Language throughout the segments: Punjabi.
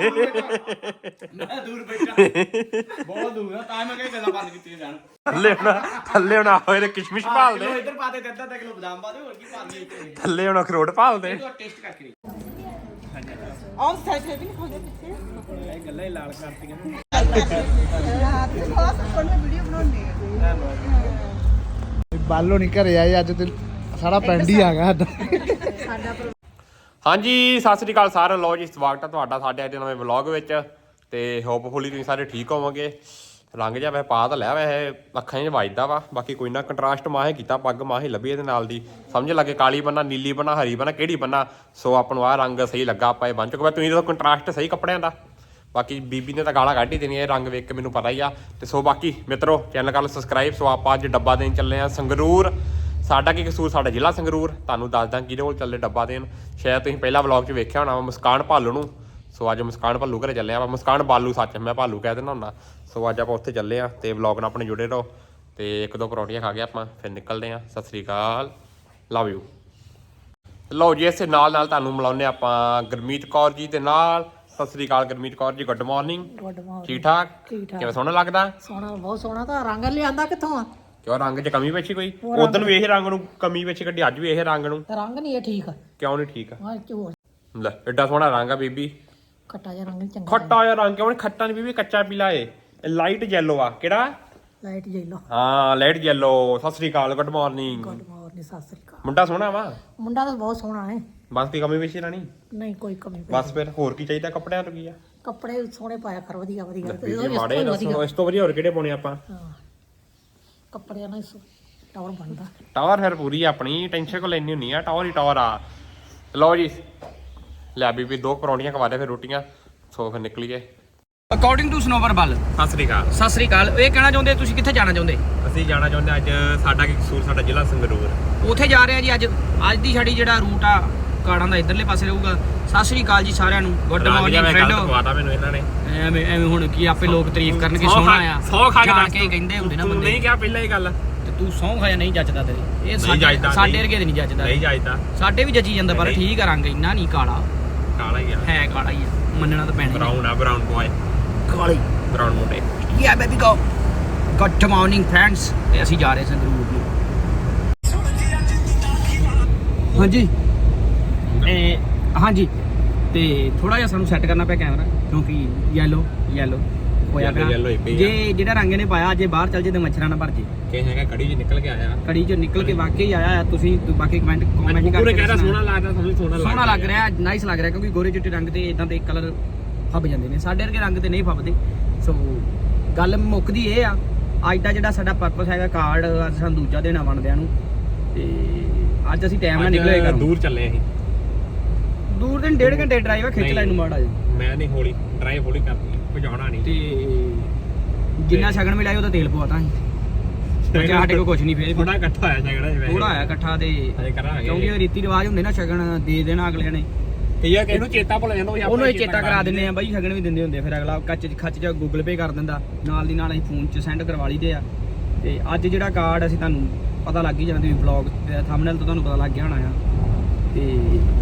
ਮੈਂ ਦੂਰ ਬੈਠਾ। ਬਹੁਤ ਦੂਰ ਆ ਤਾਂ ਮੈਂ ਕਹੀ ਗੱਲਾਂ ਬੰਦ ਕੀਤੀਆਂ ਜਾਣ। ਥੱਲੇ ਹੋਣਾ ਥੱਲੇ ਹੋਣਾ ਹੋਏ ਤੇ ਕਿਸ਼ਮਿਸ਼ ਭਾਲਦੇ। ਕਿਲੋ ਇੱਧਰ ਪਾ ਦੇ ਤੇ ਅੱਧਾ ਅੱਧਾ ਕਿਲੋ ਬਦਾਮ ਪਾ ਦੇ ਹੋਰ ਕੀ ਪਾ ਦਈਏ ਇੱਥੇ। ਥੱਲੇ ਹੋਣਾ ਅਖਰੋਟ ਭਾਲਦੇ। ਤੂੰ ਟੇਸਟ ਕਰਕੇ ਦੇਖ। ਆਹ ਸਾਈਡ ਤੇ ਵੀ ਨਹੀਂ ਖਾਉਂਦੇ ਪਿੱਛੇ। ਇਹ ਗੱਲਾਂ ਹੀ ਲਾਲ ਕਰਤੀਆਂ ਹਾਂ ਤੇ ਸਵਾਸ ਕੋਲ ਵੀਡੀਓ ਬਣਾਉਣੀ ਹੈ ਬਾਲੋ ਨਹੀਂ ਘਰੇ ਆਏ ਅੱਜ ਤੇ ਸਾਰਾ ਪਿੰਡ ਹੀ ਆ ਗਿਆ ਸਾਡਾ ਹਾਂਜੀ, ਸਤਿ ਸ੍ਰੀ ਅਕਾਲ ਸਾਰਿਆਂ ਨੂੰ। ਲੋ ਜੀ, ਸਵਾਗਤ ਹੈ ਤੁਹਾਡਾ ਸਾਡੇ ਅੱਜ ਦੇ ਨਵੇਂ ਵਲੌਗ ਵਿੱਚ ਤੇ ਹੋਪਫੁਲੀ ਤੁਸੀਂ ਸਾਰੇ ਠੀਕ ਹੋਵੋਗੇ। ਰੰਗ ਜਿਹਾ ਵੈਸੇ ਪਾ ਤਾਂ ਲਿਆ ਵੈਸੇ, ਅੱਖਾਂ 'ਚ ਵੱਜਦਾ ਵਾ। ਬਾਕੀ ਕੋਈ ਨਾ ਕੰਟਰਾਸਟ ਮਾਹੇ ਕੀਤਾ, ਪੱਗ ਮਾਹੇ ਲੱਭੀ ਇਹਦੇ ਨਾਲ ਦੀ। ਸਮਝ ਲੱਗੇ ਕਾਲੀ ਬੰਨਾ, ਨੀਲੀ ਬੰਨਾ, ਹਰੀ ਬੰਨਾ, ਕਿਹੜੀ ਬੰਨਾ? ਸੋ ਆਪਾਂ ਨੂੰ ਆਹ ਰੰਗ ਸਹੀ ਲੱਗਾ, ਆਪਾਂ ਇਹ ਬਣ ਚੁੱਕਾ। ਤੁਸੀਂ ਦੇਖੋ ਕੰਟਰਾਸਟ ਸਹੀ ਕੱਪੜਿਆਂ ਦਾ। ਬਾਕੀ ਬੀਬੀ ਨੇ ਤਾਂ ਗਾਲਾਂ ਕੱਢ ਹੀ ਦੇਣੀਆਂ, ਇਹ ਰੰਗ ਵੇਖ ਕੇ ਮੈਨੂੰ ਪਤਾ ਹੀ ਆ। ਤੇ ਸੋ ਬਾਕੀ ਮਿੱਤਰੋ, ਚੈਨਲ ਕਰ ਸਬਸਕ੍ਰਾਈਬ ਸੋ ਆਪਾਂ ਅੱਜ ਡੱਬਾ ਦੇਣ ਚੱਲੇ ਆ ਸੰਗਰੂਰ। ਸਾਡਾ ਕੀ ਕਸੂਰ? ਸਾਡਾ ਜ਼ਿਲ੍ਹਾ ਸੰਗਰੂਰ। ਤੁਹਾਨੂੰ ਦੱਸਦਾ ਕਿਹਦੇ ਕੋਲ ਚੱਲੇ ਡੱਬਾ ਦੇਣ। ਸ਼ਾਇਦ ਤੁਸੀਂ ਪਹਿਲਾ ਵਲੌਗ 'ਚ ਵੇਖਿਆ ਹੋਣਾ ਮੁਸਕਾਨ ਭਾਲੂ ਨੂੰ। ਸੋ ਅੱਜ ਮੁਸਕਾਨ ਭਾਲੂ ਘਰੇ ਚੱਲੇ ਆ। ਮੁਸਕਾਨ ਬਾਲੂ ਸੱਚ ਮੈਂ ਭਾਲੂ ਕਹਿ ਦਿੰਦਾ ਹੁੰਦਾ। ਸੋ ਅੱਜ ਆਪਾਂ ਉੱਥੇ ਚੱਲੇ ਆ ਤੇ ਵਲੌਗ ਨਾਲ ਆਪਣੇ ਜੁੜੇ ਰਹੋ। ਤੇ ਇੱਕ ਦੋ ਪਰੌਂਠੀਆਂ ਖਾ ਕੇ ਆਪਾਂ ਫਿਰ ਨਿਕਲਦੇ ਆ। ਸਤਿ ਸ੍ਰੀ ਅਕਾਲ। ਲਵ ਯੂ ਲਓ ਜੀ ਇਸੇ ਨਾਲ ਨਾਲ ਤੁਹਾਨੂੰ ਮਿਲਾਉਂਦੇ ਆਪਾਂ ਗੁਰਮੀਤ ਕੌਰ ਜੀ ਦੇ ਨਾਲ। ਸਤਿ ਸ੍ਰੀ ਅਕਾਲ Gurmeet Kaur ji good morning good morning ਠੀਕ ਠਾਕ? ਠੀਕ ਠਾਕ। ਕਿਵੇਂ ਸੋਹਣਾ ਲੱਗਦਾ? ਸੋਹਣਾ ਬਹੁਤ ਸੋਹਣਾ ਤਾਂ ਰੰਗ ਲਿਆਂਦਾ ਕਿੱਥੋਂ ਆ? ਕਿਉਂ ਰੰਗ 'ਚ ਕਮੀ ਪੇਛੀ ਕੋਈ? ਉਦੋਂ ਵੀ ਇਹ ਰੰਗ ਨੂੰ ਕਮੀ ਪੇਛੀ ਕੱਢੀ ਅੱਜ ਵੀ ਇਹ ਰੰਗ ਨੂੰ। ਰੰਗ ਨਹੀਂ ਇਹ ਠੀਕ ਆ। ਕਿਉਂ ਨਹੀਂ ਠੀਕ ਹਾਂ ਚੋ ਲੈ ਐਡਾ ਸੋਹਣਾ ਰੰਗ ਆ ਬੀਬੀ। ਖੱਟਾ ਜਿਹਾ ਰੰਗ ਚੰਗਾ ਖੱਟਾ ਜਿਹਾ ਰੰਗ ਕਿਉਂ ਨੀ? ਖੱਟਾ ਨਹੀਂ ਬੀਬੀ ਕੱਚਾ ਪੀਲਾ ਏ। ਲਾਈਟ ਯੈਲੋ ਆ। ਕਿਹੜਾ? ਲਾਈਟ ਜੈਲੋ ਹਾਂ light yellow Sat Sri Akal good morning good morning Sat Sri Akal. ਮੁੰਡਾ ਸੋਹਣਾ ਵਾ? ਮੁੰਡਾ ਤਾਂ ਬਹੁਤ ਸੋਹਣਾ ਹੈ। ਬਸ ਕੀ ਕਮੀ ਪੇਛੀ ਰਾਣੀ? ਨਹੀਂ ਕੋਈ ਕਮੀ ਬਸ ਫਿਰ ਹੋਰ ਕੀ ਚਾਹੀਦਾ? ਕੱਪੜਿਆਂ ਤੋਂ ਕੀ ਆ? ਕੱਪੜੇ ਸੋਹਣੇ ਪਾਇਆ ਕਰ ਵਧੀਆ ਵਧੀਆ। ਇਸ ਤੋਂ ਵਧੀਆ ਹੋਰ ਕਿਹੜੇ ਪਾਉਣੇ ਆਪਾਂ? ਹਾਂ। ਕੱਪੜਿਆਂ ਨਾਲ ਹੀ ਟਾਵਰ ਬਣਦਾ। ਟਾਵਰ ਫਿਰ ਪੂਰੀ ਆਪਣੀ ਟੈਨਸ਼ਨ ਕੋ ਲੈਣੀ ਹੁੰਨੀ ਆ ਟਾਵਰ ਹੀ ਟਾਵਰ ਆ। ਲਓ ਜੀ ਲੈ ਬੀਬੀ ਦੋ ਪਰੌਂਠੀਆਂ ਖਵਾ ਦੇ ਫਿਰ ਰੋਟੀਆਂ ਸੋ ਫਿਰ ਨਿਕਲੀਏ ਅਕੋਰਡਿੰਗ ਟੂ ਸਨੋਵਰ ਬੱਲ ਸਤਿ ਸ੍ਰੀ ਅਕਾਲ। ਸਤਿ ਸ੍ਰੀ ਅਕਾਲ। ਇਹ ਕਹਿਣਾ ਚਾਹੁੰਦੇ ਤੁਸੀਂ ਕਿੱਥੇ ਜਾਣਾ ਚਾਹੁੰਦੇ? ਅਸੀਂ ਜਾਣਾ ਚਾਹੁੰਦੇ ਅੱਜ ਸਾਡਾ ਕੀ ਕਸੂਰ ਸਾਡਾ ਜ਼ਿਲ੍ਹਾ ਸੰਗਰੂਰ। ਉੱਥੇ ਜਾ ਰਹੇ ਆ ਜੀ ਅੱਜ। ਅੱਜ ਦੀ ਸਾਡੀ ਜਿਹੜਾ ਰੂਟ ਆ ਕਾੜਾਂ ਦਾ ਇਧਰਲੇ ਪਾਸੇ ਰਹੂਗਾ। ਸਤਿ ਸ੍ਰੀ ਅਕਾਲ ਜੀ ਸਾਰਿਆਂ ਨੂੰ। ਗੁੱਡ ਮਾਰਨਿੰਗ ਫਰੈਂਡੋ ਪਵਾਤਾ ਮੈਨੂੰ ਇਹਨਾਂ ਨੇ। ਐਵੇਂ ਐਵੇਂ ਹੁਣ ਕੀ ਆਪੇ ਲੋਕ ਤਾਰੀਫ ਕਰਨਗੇ ਸੋਹਣਾ ਆ। ਸੌ ਖਾ ਕੇ ਦੱਸ। ਕਹਿੰਦੇ ਹੁੰਦੇ ਨਾ ਤੂੰ ਬੰਦੇ। ਨਹੀਂ ਕਿਹਾ ਪਹਿਲਾਂ ਹੀ ਗੱਲ। ਤੇ ਤੂੰ ਸੌਂ ਖਾਇਆ ਨਹੀਂ ਜੱਜਦਾ ਤੇਰੇ ਇਹ ਸਾਡੇ। ਵਰਗੇ ਦੇ ਨਹੀਂ। ਜੱਜਦਾ ਨਹੀਂ ਜਾਇਦਾ ਸਾਡੇ ਵੀ ਜੱਜੀ ਜਾਂਦਾ ਪਰ। ਠੀਕ ਆ ਰੰਗ ਇੰਨਾ ਨਹੀਂ ਕਾਲਾ। ਕਾਲਾ ਹੀ ਆ। ਹੈ ਕਾਲਾ ਹੀ ਆ। ਮੰਨਣਾ ਤਾਂ ਪੈਣਾ ਬਰਾਊਨ ਆ। ਬਰਾਊਨ ਬॉय ਕਾਲੀ। ਬਰਾਊਨ ਮੁੰਡੇ। ਯਾ baby go good morning friends ਤੇ ਅਸੀਂ ਜਾ ਰਹੇ ਹਾਂ ਸੰਗਰੂਰ ਨੂੰ। ਹਾਂਜੀ। ਇਹ ਹਾਂਜੀ। ਤੇ ਥੋੜਾ ਜਿਹਾ ਸਾਨੂੰ ਸੈੱਟ ਕਰਨਾ ਪਿਆ ਕੈਮਰਾ ਕਿਉਂਕਿ ਯੈਲੋ ਯੈਲੋ ਹੋਇਆ Yellow, ਪਿਆ। yellow ਹੀ। ਜੇ ਜਿਹੜਾ ਰੰਗ ਇਹਨੇ ਪਾਇਆ ਜੇ ਬਾਹਰ ਚੱਲ ਜੇ ਤੇ ਮੱਛਰਾਂ ਨਾ ਭਰ ਜੇ। ਕਿ ਹੈਗਾ ਕੜੀ ਚ ਨਿਕਲ ਕੇ ਆਇਆ। ਕੜੀ ਚੋਂ ਨਿਕਲ ਕੇ ਵਾਕਈ ਆਇਆ ਹੈ। ਤੁਸੀਂ ਬਾਕੀ ਕਮੈਂਟ ਕਮੈਂਟ ਪੂਰੇ ਕਰਕੇ ਕਹਿ ਰਿਹਾ ਦੱਸਣਾ। ਸੋਹਣਾ ਲੱਗਦਾ ਤੁਹਾਨੂੰ ਸੋਹਣਾ ਲੱਗਦਾ ਸੋਹਣਾ ਲੱਗ ਰਿਹਾ ਨਾਈਸ ਲੱਗ ਰਿਹਾ ਕਿਉਂਕਿ ਗੋਰੇ ਚਿੱਟੇ ਰੰਗ ਤੇ ਇਦਾਂ ਦੇ ਕਲਰ ਫੱਬ ਜਾਂਦੇ ਨੇ। ਸਾਡੇ ਵਰਗੇ ਰੰਗ ਤੇ ਨਹੀਂ ਫੱਬਦੇ। ਸੋ ਗੱਲ ਮੁੱਕਦੀ ਇਹ ਆ ਅੱਜ ਦਾ ਜਿਹੜਾ ਸਾਡਾ ਪਰਪਸ ਹੈਗਾ ਕਾਰਡ ਅੱਜ ਸਾਨੂੰ ਦੂਜਾ ਦੇਣਾ ਬਣਦਿਆਂ ਨੂੰ। ਤੇ ਅੱਜ ਅਸੀਂ ਟਾਈਮ ਨਾਲ ਨਿਕਲੇ ਘਰੋਂ। ਦੂਰ ਚੱਲੇ ਅਸੀਂ। ਦੂਰ ਦੇ ਡੇਢ ਘੰਟੇ ਡਰਾਈਵ ਆ ਖਿੱਚ। ਲੈ ਨੂੰ ਮਾੜਾ ਜੀ ਮੈਂ ਨਹੀਂ ਹੌਲੀ ਡਰਾਈਵ ਹੌਲੀ ਕਰਨੀ ਭਜਾਉਣਾ ਨਹੀਂ। ਤੇ ਜਿੰਨਾ ਸ਼ਗਨ ਮਿਲਾਇਆ ਉਹਦਾ ਤੇਲ ਪਵਾਤਾ ਅਸੀਂ। ਬੱਚਾ ਸਾਡੇ ਕੋਲ ਕੁਝ ਨਹੀਂ ਫੇਰ। ਥੋੜਾ ਇਕੱਠਾ ਹੋਇਆ ਝਗੜਾ ਜਿਵੇਂ। ਥੋੜਾ ਆਇਆ ਇਕੱਠਾ ਤੇ ਕਿਉਂਕਿ ਉਹ ਰੀਤੀ ਰਿਵਾਜ ਹੁੰਦੇ ਨਾ ਸ਼ਗਨ ਦੇ ਦੇਣਾ ਅਗਲਿਆਂ ਨੇ। ਕਈ ਆ ਇਹਨੂੰ ਚੇਤਾ ਭੁੱਲ ਜਾਂਦਾ ਉਹ ਉਹਨੂੰ ਚੇਤਾ ਕਰਾ ਦਿੰਦੇ ਆ ਬਾਈ ਸ਼ਗਨ ਵੀ ਦਿੰਦੇ ਹੁੰਦੇ ਫਿਰ ਅਗਲਾ ਕੱਚ ਖੱਚ ਜਾ ਗੂਗਲ ਪੇ ਕਰ ਦਿੰਦਾ। ਨਾਲ ਦੀ ਨਾਲ ਅਸੀਂ ਫੋਨ 'ਚ ਸੈਂਡ ਕਰਵਾ ਲਈਦੇ ਆ। ਤੇ ਅੱਜ ਜਿਹੜਾ ਕਾਰਡ ਅਸੀਂ ਤੁਹਾਨੂੰ ਪਤਾ ਲੱਗ ਹੀ ਜਾਣਾ ਤੁਸੀਂ ਵਲੌਗ ਥੰਬਨੇਲ ਤੋਂ ਤੁਹਾਨੂੰ ਪਤਾ ਲੱਗ ਗਿਆ ਹੋਣਾ ਆ। ਤੇ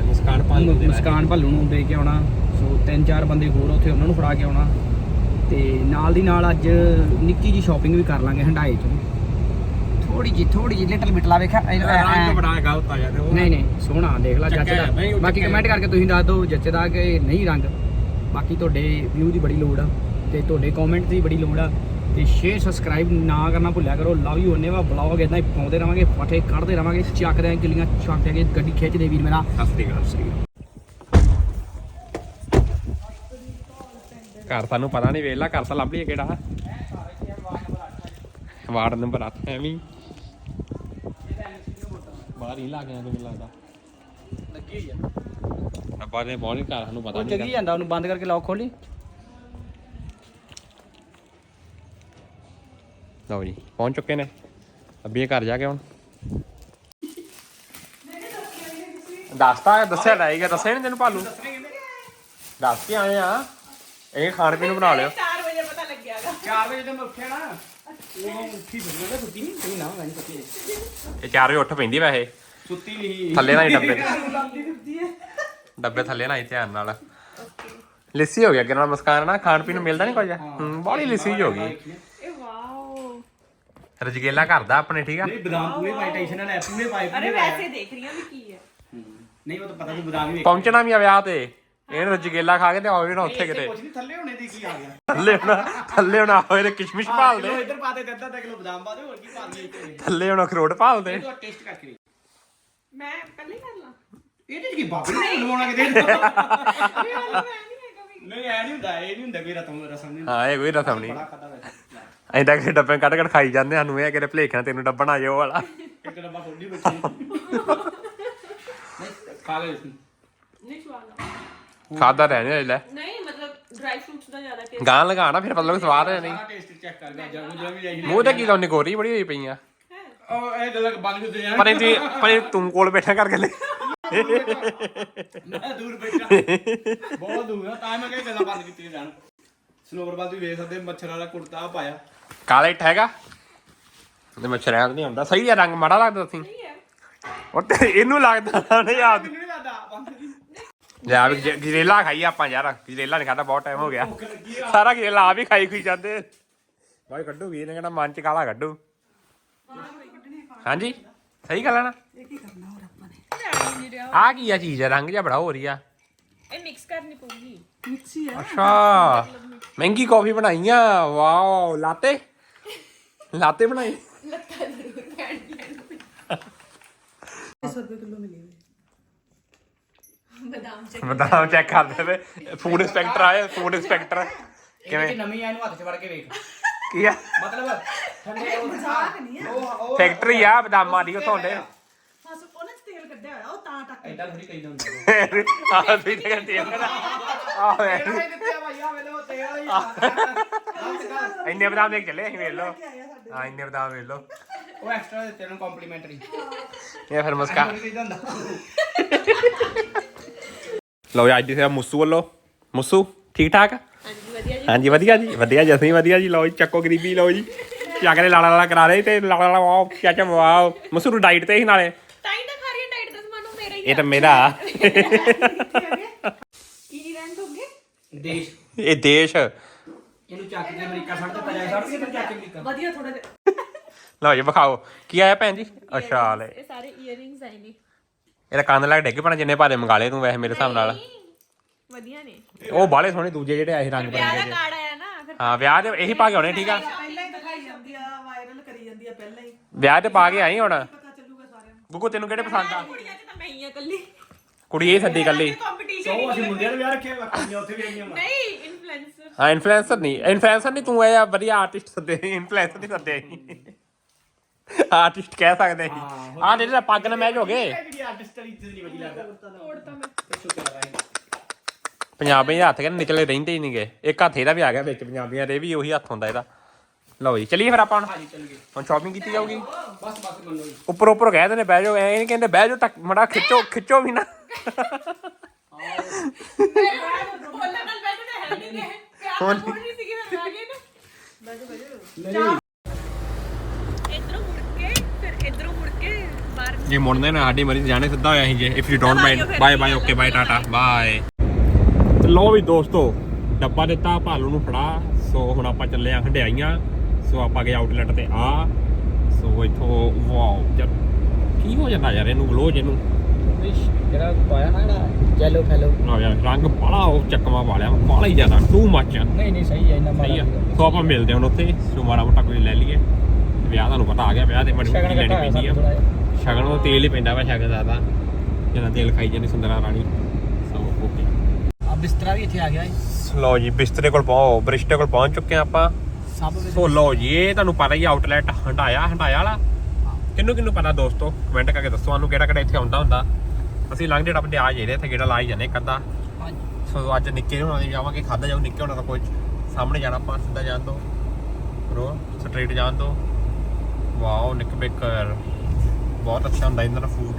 ਮੁਸਕਾਨ ਪਾਲ ਮੁ- ਮੁਸਕਾਨ ਭੱਲੂ ਨੂੰ ਦੇ ਕੇ ਆਉਣਾ। ਸੋ ਤਿੰਨ ਚਾਰ ਬੰਦੇ ਹੋਰ ਉੱਥੇ ਉਹਨਾਂ ਨੂੰ ਫੜਾ ਕੇ ਆਉਣਾ। ਤੇ ਨਾਲ ਦੀ ਨਾਲ ਅੱਜ ਨਿੱਕੀ ਜੀ ਸ਼ਾਪਿੰਗ ਵੀ ਕਰ ਲਾਂਗੇ ਹੰਡਾਏ 'ਚ ਥੋੜੀ ਜੀ ਥੋੜੀ ਜੀ ਲਿਟਲ ਬਿਟਲਾ ਵੇਖਿਆ ਰੰਗ ਬੜਾ ਗਲਤ ਆ ਯਾਰ ਨਹੀਂ ਨਹੀਂ ਸੋਹਣਾ ਦੇਖ ਲੈ ਜੱਚਦਾ ਬਾਕੀ ਕਮੈਂਟ ਕਰਕੇ ਤੁਸੀਂ ਦੱਸ ਦਿਓ ਜੱਚਦਾ ਕਿ ਨਹੀਂ ਰੰਗ। ਬਾਕੀ ਤੁਹਾਡੇ ਵਿਊ ਦੀ ਬੜੀ ਲੋੜ ਆ ਤੇ ਤੁਹਾਡੇ ਕਮੈਂਟ ਦੀ ਬੜੀ ਲੋੜ ਆ। ਤੇ ਸ਼ੇਅਰ ਸਬਸਕ੍ਰਾਈਬ ਨਾ ਕਰਨਾ ਭੁੱਲਿਆ ਕਰੋ। ਲਵ ਯੂ ਉਹਨੇ ਵਾ। ਬਲੌਗ ਇਦਾਂ ਹੀ ਪਾਉਂਦੇ ਰਵਾਂਗੇ ਫਟੇ ਕੱਢਦੇ ਰਵਾਂਗੇ ਚੱਕਦੇ ਆਂ ਕਿੱਲੀਆਂ ਚੱਕਦੇ ਕੇ ਗੱਡੀ ਖਿੱਚਦੇ ਵੀਰ ਮੇਰਾ। ਸਸਤੀ ਗੱਲ ਸਹੀ ਘਰ ਸਾਨੂੰ ਪਤਾ ਨਹੀਂ ਵੇਲਾ ਘਰ ਤਾਂ ਲੱਭ ਲਈਏ ਕਿਹੜਾ ਵਾਰਡ ਨੰਬਰ 8 ਐਵੇਂ। ਬਾਹਰ ਹੀ ਲਾ ਆਇਆ ਮੈਨੂੰ ਲੱਗਦਾ। ਲੱਗੀ ਹੋਈ ਆ। ਅੱਬਾ ਨੇ ਬਹੁਤ ਘਰ ਸਾਨੂੰ ਪਤਾ ਨਹੀਂ ਜਗੀ ਜਾਂਦਾ ਉਹਨੂੰ ਬੰਦ ਕਰਕੇ ਲੌਕ ਖੋਲੀ। ਲਓ ਜੀ ਪਹੁੰਚ ਚੁੱਕੇ ਨੇ। ਅੱਬੀ ਘਰ ਜਾ ਕੇ ਹੁਣ ਦੱਸਤਾ ਦੱਸਿਆ ਲਾਏਗਾ ਦੱਸਿਆ ਨਹੀਂ ਤੈਨੂੰ ਭਾਲੂ। ਦੱਸ ਕੇ ਆਏ ਆ। ਇਹ ਖਾਣ ਪੀਣ ਨੂੰ ਬਣਾ ਲਿਓ। 4 ਵਜੇ ਤੇ ਮੈਂ ਉੱਠਿਆ ਨਾ ਉਹ ਉੱਠੀ ਬਣੀ ਮੈਂ ਸੁੱਤੀ ਨਹੀਂ ਸਹੀ ਨਾ ਮੈਂ ਨਹੀਂ ਸੁੱਤੀ। ਇਹ 4 ਵਜੇ ਉੱਠ ਪੈਂਦੀ ਵੈਸੇ। ਸੁੱਤੀ ਨਹੀਂ ਥੱਲੇ ਨਾ ਹੀ ਡੱਬੇ। ਡੱਬੇ ਥੱਲੇ ਨਾ ਹੀ ਧਿਆਨ ਨਾਲ। ਲਿੱਸੀ ਹੋ ਗਿਆ ਕਿਰਨ ਮੁਸਕਾਨ ਨਾ ਖਾਣ ਪੀਣ ਨੂੰ ਮਿਲਦਾ ਨਹੀਂ ਕੁਝ। ਹੂੰ ਬਾਹਲੀ ਲਿੱਸੀ ਹੋ ਗਈ। ਰਜਗੇਲਾ ਕਰਦਾ ਆਪਣੇ ਠੀਕ ਆ? ਨਹੀਂ ਬਦਾਮ ਪੂਰੇ ਪਾਈ ਟੈਨਸ਼ਨ ਨਾਲ ਲੈ ਪੂਰੇ ਪਾਈ ਅਰੇ ਵੈਸੇ ਦੇਖ ਰਹੀ ਹਾਂ ਵੀ ਕੀ ਹੈ। ਨਹੀਂ ਉਹ ਤਾਂ ਪਤਾ ਨਹੀਂ ਬਦਾਮ ਹੀ ਪਹੁੰਚਣਾ ਵੀ ਆ ਵਿਆਹ ਤੇ। ਇਹਨੂੰ ਰਜਗੇਲਾ ਖਾ ਕੇ ਤੇ ਆਵੇ ਨਾ ਉੱਥੇ ਕਿਤੇ। ਕੁਝ ਨਹੀਂ ਥੱਲੇ ਹੋਣੇ ਦੀ ਕੀ ਆ ਗਿਆ। ਥੱਲੇ ਹੋਣਾ ਥੱਲੇ ਹੋਣਾ ਹੋਏ ਤੇ ਕਿਸ਼ਮਿਸ਼ ਭਾਲ ਦੇ ਇੱਧਰ ਪਾ ਦੇ ਤੇ ਅੱਧਾ ਅੱਧਾ ਕਿਲੋ ਬਦਾਮ ਪਾ ਦੇ ਹੋਰ ਕੀ ਪਾ ਦੇ ਇੱਥੇ ਥੱਲੇ ਹੋਣਾ ਅਖਰੋਟ ਭਾਲ ਦੇ ਤੂੰ ਟੇਸਟ ਕਰਕੇ ਦੇਖ। ਮੈਂ ਪਹਿਲੇ ਕਰ ਲਾਂ। ਇਹਦੇ ਚ ਕੀ ਬਾਬੇ ਨੇ ਲਵਾਉਣਾ ਕਿਤੇ? ਇਹ ਮੈਂ ਨਹੀਂ ਹੈਗਾ ਵੀ। ਨਹੀਂ ਐ ਨਹੀਂ ਹੁੰਦਾ ਇਹ ਨਹੀਂ ਹੁੰਦਾ ਕੋਈ ਰਤਮ ਰਸਮ ਨਹੀਂ ਹਾਂ ਇਹ ਕੋਈ ਰਸਮ ਨਹੀਂ। ਬੜਾ ਖਾਦਾ ਵੈਸੇ। ਐਂਦਾ ਕਿ ਡੱਬੇ ਕੱਢ ਕੱਢ ਖਾਈ ਜਾਂਦੇ ਸਾਨੂੰ ਇਹ ਕਿਤੇ ਭਲੇਖਾਂ ਤੈਨੂੰ ਡੱਬਾ ਨਾ ਜਾਓ ਵਾਲਾ। ਇੱਕ ਡੱਬਾ ਫੋਡੀ ਬੱਚੇ ਨਹੀਂ ਖਾ ਲੈ ਇਸ ਨਹੀਂ ਸਵਾਦ ਖਾਦਾ ਰਹਿਣੇ ਲੈ। ਨਹੀਂ ਮਤਲਬ ਡਰਾਈ ਫਰੂਟਸ ਦਾ ਜ਼ਿਆਦਾ ਟੇਸਟ ਗਾਂ ਲਗਾਣਾ ਫਿਰ ਪਤਾ ਲੱਗ ਸਵਾਦ ਹੈ ਨਹੀਂ। ਸਾਰਾ ਟੇਸਟ ਚੈੱਕ ਕਰ ਗਿਆ ਜਾਂ ਜਿਹੜਾ ਵੀ ਜਾਈ ਮੂੰਹ ਤੇ ਕੀ ਲਾਉਣੀ ਗੋਰੀ ਬੜੀ ਹੋਈ ਪਈਆਂ ਹੈ। ਉਹ ਇਹ ਗੱਲਾਂ ਬੰਦ ਕਰ ਦੇ ਯਾਰ ਪਰ ਤੂੰ ਪਰ ਤੂੰ ਕੋਲ ਬੈਠਾ ਕਰਕੇ ਲੈ। ਮੈਂ ਦੂਰ ਬੈਠਾ। ਬਹੁਤ ਦੂਰ ਆ ਤਾਂ ਮੈਂ ਕਿਹਾ ਗੱਲਾਂ ਬੰਦ ਕੀਤੀਆਂ ਜਾਣ। ਸਨੋਵਰਬਾਲ ਤੁਸੀਂ ਵੇਖ ਸਕਦੇ ਮੱਛਰ ਵਾਲਾ ਕੁੜਤਾ ਪਾਇਆ। ਕਾਲਾ ਇੱਟ ਹੈਗਾ ਤੇ ਮੱਛਰਾਂ ਨਹੀਂ ਹੁੰਦਾ ਸਹੀ ਹੈ ਰੰਗ ਮਾੜਾ ਲੱਗਦਾ ਹੈ। ਉਹ ਤੇ ਇਹਨੂੰ ਲੱਗਦਾ ਨਹੀਂ ਦੀ ਲੈ ਵੀ ਗਜਰੇਲਾ ਖਾਈ ਆਪਾਂ ਯਾਰ। ਗਜਰੇਲਾ ਨਹੀਂ ਖਾਦਾ ਬਹੁਤ ਟਾਈਮ ਹੋ ਗਿਆ। ਸਾਰਾ ਗਜਰੇਲਾ ਆ ਵੀ ਖਾਈ ਖੁਈ ਜਾਂਦੇ। ਬਾਈ ਕੱਢੂਗੀ ਇਹਨੇ ਕਹਿੰਦਾ ਮਨ ਚ ਕਾਲਾ ਕੱਢੂ। ਹਾਂਜੀ? ਸਹੀ ਗੱਲ ਹੈ ਨਾ? ਆ ਕੀ ਆ ਚੀਜ਼? ਹੈ ਰੰਗ ਜਿਹਾ ਬੜਾ ਹੋ ਰਹੀ ਆ। ਇਹ ਮਿਕਸ ਕਰਨੀ ਪਊਗੀ। ਅੱਛਾ। ਮਹਿੰਗੀ ਕਾਫੀ ਬਣਾਈ ਆ ਵਾਓ ਲਾਤੇ। ਲਾਤੇ ਬਣਾਈ। ਲੱਤਾਂ ਜ਼ਰੂਰ ਪੈਣਗੀਆਂ ਬਦਾਮ ਚੈੱਕ ਕਰਦੇ ਵੇ। ਫੂਡ ਇੰਸਪੈਕਟਰ ਆਏ ਫੂਡ ਇੰਸਪੈਕਟਰ ਕਿਵੇਂ? ਨਵੀਂ ਆ ਇਹਨੂੰ ਹੱਥ 'ਚ ਵੜ ਕੇ ਵੇਖ। ਕੀ ਆ? ਮਤਲਬ ਠੰਡੇ ਉਹ ਆ। ਉਹ ਉਹ ਫੈਕਟਰੀ ਆ ਬਦਾਮਾਂ ਦੀ ਉਥੋਂ ਦੇ ਬਸ ਉਹਨਾਂ ਚ ਤੇਲ ਕੱਢਿਆ ਹੋਇਆ ਉਹ ਤਾਂ ਟੱਕ ਐਡਾ ਥੋੜੀ ਕਹੀਦਾ ਹੁੰਦਾ ਆਹ ਵੀ ਤੇ ਕਹਿੰਦੇ ਆ। ਆ ਇੰਨੇ ਬਦਾਮ ਦੇਖ ਚੱਲੇ ਅਸੀਂ ਵੇਖ ਲਓ। ਹਾਂ ਇੰਨੇ ਬਦਾਮ ਵੇਖ ਲਓ। ਉਹ ਐਕਸਟਰਾ ਦਿੱਤੇ ਨੂੰ ਕੰਪਲੀਮੈਂਟਰੀ ਇਹ ਫਿਰ ਮੁਸਕਾ ਲਓ ਜੀ ਅੱਜ ਦੀ ਸੇਵਾ ਮੁੱਸੂ ਵੱਲੋਂ। ਮੁੱਸੂ ਠੀਕ ਠਾਕ ਹਾਂਜੀ ਵਧੀਆ ਜੀ। ਹਾਂਜੀ ਵਧੀਆ ਜੀ ਅਸੀਂ ਵਧੀਆ ਜੀ। ਲਓ ਜੀ ਚੱਕੋ ਗਰੀਬੀ ਲਓ ਜੀ। ਚੱਕ ਲੈ ਲਾਲਾ ਲਾਲਾ ਕਰਾ ਦੇ ਤੇ ਲਾਲਾ ਲਾਲਾ ਵਾਓ ਚਾਚਾ ਵਾਓ। ਮੁੱਸੂ ਨੂੰ ਡਾਈਟ ਤੇ ਹੀ ਨਾਲੇ। ਤਾਂ ਹੀ ਤਾਂ ਖਾ ਰਹੀ ਡਾਈਟ ਦਾ ਸਮਾਨ ਉਹ ਮੇਰਾ ਹੀ ਇਹ ਤਾਂ ਮੇਰਾ। ਕੀ ਰੈਂਕ ਹੋ ਗਏ ਦੇਸ਼ ਇਹ ਦੇਸ਼। ਇਹਨੂੰ ਚੱਕ ਕੇ ਅਮਰੀਕਾ ਛੱਡ ਦਿੱਤਾ ਜਾਏ ਛੱਡ ਕੇ ਚੱਕ ਕੇ ਅਮਰੀਕਾ। ਵਧੀਆ ਥੋੜਾ ਜਿਹਾ। ਲਓ ਜੀ ਵਿਖਾਓ। ਕੀ ਆਇਆ ਭੈਣ ਜੀ? ਅੱਛਾ ਲੈ। ਇਹ ਸਾਰੇ ਇਅਰਿੰਗਸ ਆਏ ਨੇ ਇਹਦਾ ਕੰਨ ਲੱਗ ਡਿੱਗ ਪੈਣਾ ਜਿੰਨੇ ਭਾਰੇ ਮੰਗਾ ਲਏ ਤੂੰ ਵੈਸੇ ਮੇਰੇ ਹਿਸਾਬ ਨਾਲ। ਵਧੀਆ ਨੇ। ਉਹ ਬਾਲੇ ਸੋਹਣੇ ਦੂਜੇ ਜਿਹੜੇ ਆਏ ਰੰਗ ਵਿਆਹ ਬਰੰਗੇ ਦਾ ਜਿਹੇ। ਕਾਰਡ ਆਇਆ ਨਾ ਫਿਰ ਹਾਂ ਵਿਆਹ ਤੇ ਇਹੀ ਪਾ ਕੇ ਆਉਣੇ ਠੀਕ ਆ? ਪਹਿਲਾਂ ਹੀ ਦਿਖਾਈ ਜਾਂਦੀ ਆ ਵਾਇਰਲ ਕਰੀ ਜਾਂਦੀ ਆ ਪਹਿਲਾਂ ਹੀ। ਵਿਆਹ ਤੇ ਪਾ ਕੇ ਆਈ ਹੁਣ? ਪਤਾ ਚੱਲੂਗਾ ਸਾਰਿਆਂ ਨੂੰ। ਗੁੱਗੂ ਤੈਨੂੰ ਕਿਹੜੇ ਪਸੰਦ ਆ? ਕੁੜੀਆਂ ਚ ਤਾਂ ਮੈਂ ਹੀ ਆ ਕੱਲੀ ਕੁੜੀ ਇਹ ਸੱਦੀ ਕੱਲੀ। ਕੰਪੀਟੀਸ਼ਨ ਉਹ ਅਸੀਂ ਮੁੰਡਿਆਂ ਦੇ ਵਿਆਹ ਰੱਖੇ ਬਾਕੀ ਉੱਥੇ ਵੀ ਆਈਆਂ ਨਹੀਂ ਇਨਫਲੂਐਂਸਰ ਹਾਂ ਇਨਫਲੂਐਂਸਰ ਨਹੀਂ। ਇਨਫਲੂਐਂਸਰ ਨਹੀਂ ਤੂੰ ਇਹ ਆ ਵਧੀਆ ਆਰਟਿਸਟ ਸੱਦੇ ਇਨਫਲੂਐਂਸਰ ਨਹੀਂ ਸੱਦੇ ਆਰਟਿਸਟ ਕਹਿ ਸਕਦੇ ਸੀ। ਆ ਜਿਹੜੇ ਪੱਗ ਨਾਲ ਮੈਚ ਹੋ ਗਏ। ਜਿਹੜੀ ਆਰਟਿਸਟ ਵਾਲੀ ਇੱਜ਼ਤ ਨਹੀਂ ਬਚੀ ਲੱਗਦਾ। ਤੋੜਤਾ ਮੈਂ। ਸ਼ੁਕਰ ਹੈ ਪੰਜਾਬੀ ਦੇ ਹੱਥ ਕਹਿੰਦੇ ਨਿਕਲੇ ਰਹਿੰਦੇ ਹੀ ਨਹੀਂਗੇ। ਇੱਕ ਹੱਥ ਇਹਦਾ ਵੀ ਆ ਗਿਆ ਵਿੱਚ ਪੰਜਾਬੀਆਂ ਦੇ ਵੀ ਉਹੀ ਹੱਥ ਹੁੰਦਾ ਇਹਦਾ। ਲਓ ਜੀ ਚਲਿਏ ਫਿਰ ਆਪਾਂ ਹੁਣ। ਹਾਂਜੀ ਚੱਲ ਗਏ ਹੁਣ ਸ਼ਾਪਿੰਗ ਕੀਤੀ ਜਾਊਗੀ। ਬਸ ਬਸ ਮੰਨੋ ਜੀ। ਉੱਪਰ ਉੱਪਰ ਕਹਿ ਦਿੰਦੇ ਬਹਿ ਜਾਓ। ਐ ਨਹੀਂ ਕਹਿੰਦੇ ਬਹਿ ਜਾਓ ਟੱਕ ਮੜਾ ਖਿੱਚੋ ਖਿੱਚੋ ਵੀ ਨਾ। ਬੋਲਣ ਨਾਲ ਬੈਠੇ ਤਾਂ ਹੈ ਨਹੀਂ ਗਏ ਪਿਆਰ ਨਾਲ ਬੋਲ ਰਹੀ ਸੀਗੀ ਮੈਂ ਆ ਗਈ ਨਾ ਬੈਠੋ ਇਧਰੋਂ ਮੁੜ ਕੇ ਫਿਰ ਇਧਰੋਂ ਮੁੜ ਕੇ ਬਾਹਰ ਜੇ ਮੁੜਨੇ ਨਾ ਸਾਡੀ ਮਰੀ ਜਾਣੇ ਸਿੱਧਾ ਹੋਇਆ ਸੀ ਜੇ। If you don't mind bye bye okay bye tata bye ਲੋ ਵੀ ਦੋਸਤੋ ਡੱਬਾ ਦਿੱਤਾ ਭਾਲੂ ਨੂੰ ਫੜਾ। ਸੋ ਹੁਣ ਆਪਾਂ ਚੱਲੇ ਆ ਹੰਡਿਆਈਆਂ ਸੋ ਆਪਾਂ ਗਏ ਆਊਟਲੈਟ ਤੇ ਆ। ਸੋ ਇਥੋਂ ਵਾਓ ਕੀ ਹੋ ਜਾਂਦਾ ਯਾਰ ਇਹਨੂੰ ਗਲੋ ਇਹਨੂੰ ਜਿਹੜਾ ਪਾਇਆ ਨਾ ਜਿਹੜਾ ਜੈਲੋ ਫੈਲੋ ਨਾ ਯਾਰ ਰੰਗ ਬੜਾ ਉਹ ਚੱਕਵਾ ਵਾਲਿਆ ਬਾਲਾ ਹੀ ਜ਼ਿਆਦਾ ਟੂ ਮੱਚ ਨਹੀਂ ਨਹੀਂ ਸਹੀ ਹੈ ਇੰਨਾ ਸਹੀ ਆ। ਸੋ ਆਪਾਂ ਮਿਲਦੇ ਹਾਂ ਹੁਣ ਉੱਥੇ ਸੋ ਮਾੜਾ ਮੋਟਾ ਕੋਈ ਲੈ ਲਈਏ। ਵਿਆਹ ਤੁਹਾਨੂੰ ਪਤਾ ਆ ਗਿਆ ਵਿਆਹ ਤੇ ਬੜੀ ਸ਼ਗਨ ਲੈਣੀ ਇਕੱਠਾ ਪੈਂਦੀ ਆ। ਹੋਇਆ ਸ਼ਗਨ ਉਹ ਤੇਲ ਹੀ ਪੈਂਦਾ ਵਾ ਸ਼ਗਨ ਦਾ ਤਾਂ ਜਿੰਨਾ ਤੇਲ ਖਾਈ ਜਾਂਦੀ ਸੁੰਦਰਾ ਰਾਣੀ। ਸੋ ਓਕੇ ਆ ਬਿਸਤਰਾ ਵੀ ਇੱਥੇ ਆ ਗਿਆ ਹੈ ਲਓ ਜੀ ਬਿਸਤਰੇ ਕੋਲ ਪਹੁੰਚ ਬਰਿਸ਼ਤੇ ਕੋਲ ਪਹੁੰਚ ਚੁੱਕੇ ਆ ਆਪਾਂ। ਸਭ ਵਿੱਚ ਸੋ ਲਓ ਜੀ ਇਹ ਤੁਹਾਨੂੰ ਪਤਾ ਹੀ ਆਊਟਲੈਟ ਹੰਡਾਇਆ ਹੰਡਾਇਆ ਵਾਲਾ। ਕਿੰਨੂੰ ਕਿੰਨੂੰ ਪਤਾ ਦੋਸਤੋ? ਕਮੈਂਟ ਕਰਕੇ ਦੱਸੋ ਸਾਨੂੰ ਕਿਹੜਾ ਕਿਹੜਾ ਇੱਥੇ ਆਉਂਦਾ ਹੁੰਦਾ। ਅਸੀਂ ਲੰਘ ਜਿਹੜਾ ਬੰਦੇ ਆ ਜਿਹੜੇ ਇੱਥੇ ਕਿਹੜਾ ਲਾ ਹੀ ਜਾਂਦੇ ਇੱਕ ਹਾਂਜੀ। ਸੋ ਅੱਜ ਨਿੱਕੇ ਹੋਣਾ ਦੀ ਜਾਵਾਂਗੇ ਖਾਦਾ ਜਾਊ ਨਿੱਕੇ ਹੋਣਾ ਦਾ ਕੁਝ ਸਾਹਮਣੇ ਜਾਣਾ ਆਪਾਂ ਸਿੱਧਾ ਜਾਣ ਦੋ ਰੋ ਸਟਰੀਟ ਜਾਣ ਦੋ ਵਾਓ ਨਿੱਕ ਬੇਕਰ। ਬਹੁਤ ਅੱਛਾ ਹੁੰਦਾ ਇਹਨਾਂ ਦਾ ਫੂਡ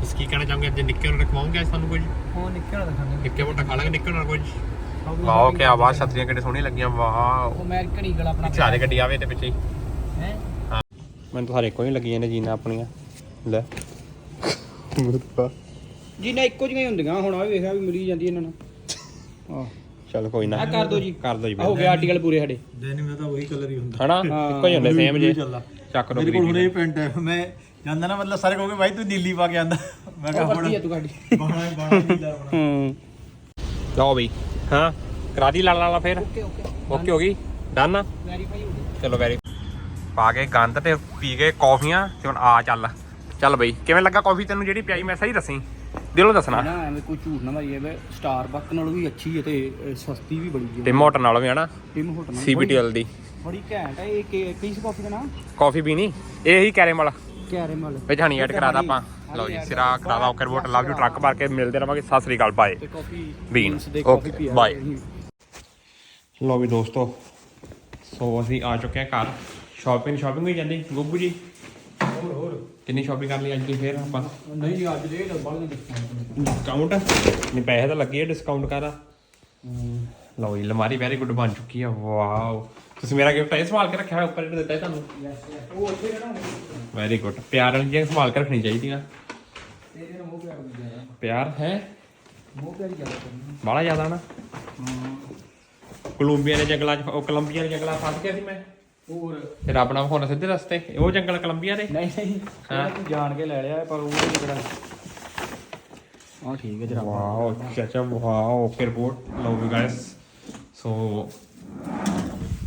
ਤੁਸੀਂ ਕੀ ਕਹਿਣਾ ਚਾਹੋਗੇ ਅੱਜ ਨਿੱਕੇ ਹੋਣਾ ਰਖਵਾਉਂਗੇ ਅੱਜ ਸਾਨੂੰ ਕੁਝ? ਉਹ ਨਿਕਲਣਾ ਦਿਖਾਣੇ ਨਿੱਕੇ ਮੋਟਾ ਖਾ ਲਾਂਗੇ ਨਿੱਕੇ ਹੋਣਾ ਕੁਝ? ਵਾਓ ਕੀ ਆਵਾਜ਼ ਛਤਰੀਆਂ ਕਿੱਡੇ ਸੋਹਣੀਆਂ ਲੱਗੀਆਂ ਵਾਓ। ਉਹ ਮੈਂ ਘੜੀ ਗਲ ਆਪਣਾ ਦੇ ਗੱਡੀ ਆਵੇ ਤੇ ਪਿੱਛੇ ਹੀ। ਹੈ? ਮੈਨੂੰ ਤਾਂ ਹਰੇ ਕੋਈ ਲੱਗੀਆਂ ਨੇ ਜੀਨਾ ਆਪਣੀਆਂ। ਲੈ। ਜੀ ਨਾ ਇੱਕੋ ਜਿਹੀਆਂ ਹੀ ਹੁੰਦੀਆਂ ਹੁਣ ਆ ਵੀ ਵੇਖਿਆ ਵੀ ਮਿਲੀ ਜਾਂਦੀ ਇਹਨਾਂ ਨੂੰ। ਆਹ। ਚਲ ਕੋਈ ਨਾ। ਆ ਕਰ ਦਿਓ ਜੀ। ਕਰ ਦੋ ਜੀ ਆ ਹੋ ਗਿਆ ਆਰਟੀਕਲ ਪੂਰੇ ਸਾਡੇ। ਡੈਨਿਮ ਦਾ ਤਾਂ ਉਹੀ ਕਲਰ ਹੀ ਹੁੰਦਾ। ਹਨਾ? ਇੱਕੋ ਹੀ ਹੁੰਦੇ ਸੇਮ ਜੇ। ਚੱਕ ਦੋ ਮੇਰੇ ਕੋਲ ਹੁਣੇ ਪੈਂਟ ਹੈ। ਮੈਂ ਜਾਂਦਾ ਨਾ ਮਤਲਬ ਸਾਰੇ ਕਹੋਗੇ ਭਾਈ ਤੂੰ ਨੀਲੀ ਪਾ ਕੇ ਆਂਦਾ। ਮੈਂ ਕਿਹਾ ਹੁਣ ਵਰਤੀ ਆ ਤੂੰ ਸਾਡੀ। ਬਾਣਾ ਬਾਣਾ ਨੀਲਾ ਬਣਾ। ਹੂੰ। ਲਓ ਬਈ। ਹਾਂ। ਕਰਾ ਦੀ ਲਾਲਾ ਲਾਲਾ ਫੇਰ। Okay okay. ਓਕੇ ਹੋ ਗਈ? ਡਨ ਆ? ਵੈਰੀਫਾਈ ਹੋ ਗਿਆ ਚਲੋ ਵੈਰੀ ਪਾ ਕੇ ਗੰਦ ਤੇ ਪੀ ਕੇ ਕੌਫੀਆਂ ਤੇ ਹੁਣ ਆ ਚੱਲ। ਚੱਲ ਬਈ ਕਿਵੇਂ ਲੱਗਾ ਕੌਫੀ ਤੈਨੂੰ ਜਿਹੜੀ ਪਿਆਈ? ਮੈਂ ਸਹੀ ਦੱਸੀ। ਦਿਲੋਂ ਦੱਸਣਾ। ਨਾ ਐਵੇਂ ਕੋਈ ਝੂਠ ਨਾ ਮਾਰੀਏ ਵੇ ਸਟਾਰਬਕ ਨਾਲੋਂ ਵੀ ਅੱਛੀ ਹੈ ਤੇ ਸਸਤੀ ਵੀ ਬੜੀ ਹੈ। ਤੇ ਮੋਟਰ ਨਾਲ ਵੀ ਹਨਾ ਟਿਮ ਹੋਟਲ ਸੀਬੀਟੀਐਲ ਦੀ। ਬੜੀ ਘੈਂਟ ਹੈ ਇਹ ਕਿ- ਕਿਸ ਕਾਫੀ ਦਾ ਨਾਮ ਕੌਫੀ ਵੀ ਨਹੀਂ ਇਹ ਹੀ ਕੈਰੇਮਲ ਕੈਰੇਮਲ ਵਿੱਚ ਹਣੀ ਐਡ ਕਰਾਦਾ ਆਪਾਂ। ਲਓ ਜੀ ਸਿਰਾ ਕਰਾਦਾ okay report love you truck ਭਰ ਕੇ ਮਿਲਦੇ ਰਵਾਂਗੇ। ਸਤਿ ਸ੍ਰੀ ਅਕਾਲ ਬਾਏ ਤੇ ਕਾਫੀ ਬੀਨ ਓਕੇ ਬਾਏ ਲਓ ਵੀ ਦੋਸਤੋ ਸੋ ਅਸੀਂ ਆ ਚੁੱਕੇ ਹਾਂ ਘਰ। ਸ਼ਾਪਿੰਗ ਸ਼ਾਪਿੰਗ ਹੋਈ ਜਾਂਦੀ। ਗੁੱਗੂ ਜੀ ਹੋਰ ਹੋਰ। ਕਿੰਨੀ ਸ਼ਾਪਿੰਗ ਕਰ ਲਈ ਅੱਜ ਦੀ ਫੇਰ ਆਪਾਂ? ਨਹੀਂ ਅੱਜ ਦੇ ਤਾਂ ਬੜਾ ਡਿਸਕਾਊਂਟ ਡਿਸਕਾਊਂਟ ਨਹੀਂ ਪੈਸੇ ਤਾਂ ਲੱਗੇ ਡਿਸਕਾਊਂਟ ਕਰਾ। ਲਓ ਜੀ ਅਲਮਾਰੀ ਵੈਰੀ ਗੁੱਡ ਬਣ ਚੁੱਕੀ ਆ। ਵਾਓ। ਤੁਸੀਂ ਮੇਰਾ ਗਿਫਟ ਇਹ ਸੰਭਾਲ ਕੇ ਰੱਖਿਆ ਹੋਇਆ ਉੱਪਰ ਜਿਹੜਾ ਦਿੱਤਾ ਹੈ ਤੁਹਾਨੂੰ ਉਹ ਉੱਥੇ ਰਹਿਣਾ ਵੈਰੀ ਗੁੱਡ ਪਿਆਰ ਵਾਲੀ ਚੀਜ਼ਾਂ ਸੰਭਾਲ ਕੇ ਰੱਖਣੀ ਚਾਹੀਦੀਆਂ। ਤੇਰੇ ਨਾਲ ਮੋਹ ਪਿਆਰ ਦੀ ਜ਼ਿਆਦਾ ਪਿਆਰ ਹੈ? ਮੋਹ ਪਿਆਰ ਜ਼ਿਆਦਾ ਕਰਨੀ। ਬਾਹਲਾ ਜ਼ਿਆਦਾ ਨਾ। ਕੋਲੰਬੀਆ ਦੇ ਜੰਗਲਾਂ 'ਚ ਉਹ ਕੋਲੰਬੀਆ ਦੇ ਜੰਗਲਾਂ ਫਸ ਗਿਆ ਸੀ ਮੈਂ। ਹੋਰ। ਤੇ ਰੱਬ ਨਾਲ ਹੁਣ ਸਿੱਧੇ ਰਸਤੇ ਉਹ ਜੰਗਲ ਕੋਲੰਬੀਆ ਦੇ। ਨਹੀਂ ਨਹੀਂ ਹਾਂ। ਤੂੰ ਜਾਣ ਕੇ ਲੈ ਲਿਆ ਪਰ ਉਹ ਨਹੀਂ ਜਿਹੜਾ ਹਾਂ ਠੀਕ ਹੈ ਜਰਾ। ਵਾਓ ਚਾਚਾ ਵਾਓ ਓਕੇ ਰਿਪੋਰਟ। ਲਓ ਵੀ ਗਾਇਸ ਸੋ